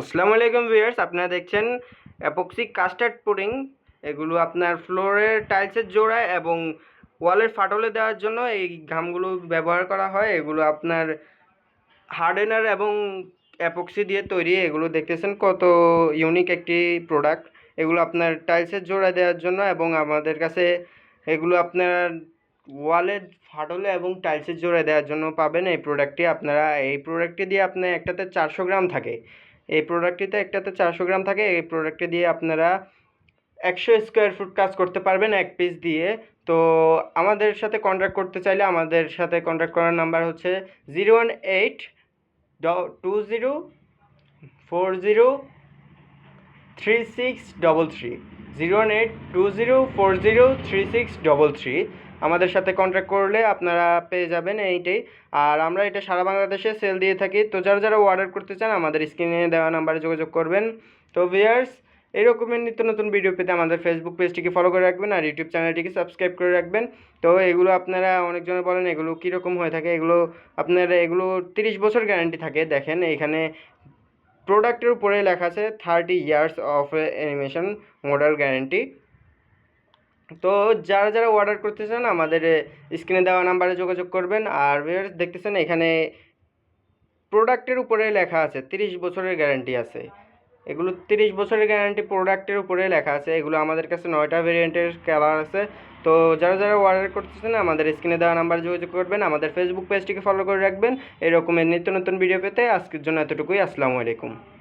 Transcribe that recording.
আসসালামু আলাইকুম ভিউয়ার্স, আপনারা দেখছেন অ্যাপক্সি কাস্টার্ড পুডিং এগুলো আপনার ফ্লোরের টাইলসের জোড়ায় এবং ওয়ালের ফাটলে দেওয়ার জন্য এই ঘামগুলো ব্যবহার করা হয়। এগুলো আপনার হার্ডেনার এবং অ্যাপক্সি দিয়ে তৈরি। এগুলো দেখতেছেন কত ইউনিক একটি প্রোডাক্ট এগুলো আপনার টাইলসের জোড়া দেওয়ার জন্য এবং আমাদের কাছে এগুলো আপনার ওয়ালের ফাটলে এবং টাইলসের জোড়া দেওয়ার জন্য পাবেন। এই প্রোডাক্টটি আপনারা, এই প্রোডাক্টটি দিয়ে আপনার একটাতে চারশো গ্রাম থাকে। এই প্রোডাক্টটিতে একটাতে চারশো গ্রাম থাকে, এই প্রোডাক্টটি দিয়ে আপনারা একশো স্কোয়ার ফুট কাজ করতে পারবেন এক পিস দিয়ে। তো আমাদের সাথে কন্ট্যাক্ট করতে চাইলে আমাদের সাথে কন্ট্যাক্ট করার নাম্বার হচ্ছে zero one eight two zero four zero three six double three zero one eight two zero four zero three six double three আমাদের সাথে কন্ট্যাক্ট করলে আপনারা পেয়ে যাবেন এইটাই। আর আমরা এটা সারা বাংলাদেশে সেল দিয়ে থাকি। তো যারা যারা অর্ডার করতে চান, আমাদের স্ক্রিনে দেওয়া নাম্বারে যোগাযোগ করবেন। তো ভিয়ার্স এরকমের নিত্য নতুন ভিডিও পেতে আমাদের ফেসবুক পেজটিকে ফলো করে রাখবেন আর ইউটিউব চ্যানেলটিকে সাবস্ক্রাইব করে রাখবেন। তো এগুলো আপনারা অনেকজনে বলেন, এগুলো কীরকম হয়ে থাকে? এগুলো আপনারা, এগুলো তিরিশ বছর গ্যারান্টি থাকে। দেখেন, এখানে প্রোডাক্টের উপরে লেখা আছে thirty years of animation model guarantee তো যারা যারা অর্ডার করতে চান আমাদের স্ক্রিনে দেওয়া নাম্বারে যোগাযোগ করবেন। আর viewers দেখতেছেন, এখানে প্রোডাক্টের উপরে লেখা আছে, তিরিশ বছরের গ্যারান্টি আছে। এগুলো তিরিশ বছরের গ্যারান্টি প্রোডাক্টের উপরে লেখা আছে। এগুলো আমাদের কাছে নয়টা ভেরিয়েন্টের কালার আছে। তো যারা যারা অর্ডার করতেছেন, আমাদের স্ক্রিনে দেওয়া নাম্বার যোগাযোগ করবেন। আমাদের ফেসবুক পেজটিকে ফলো করে রাখবেন। এরকমের নিত্য নতুন ভিডিও পেতে আজকের জন্য এতটুকুই। আসসালামু আলাইকুম।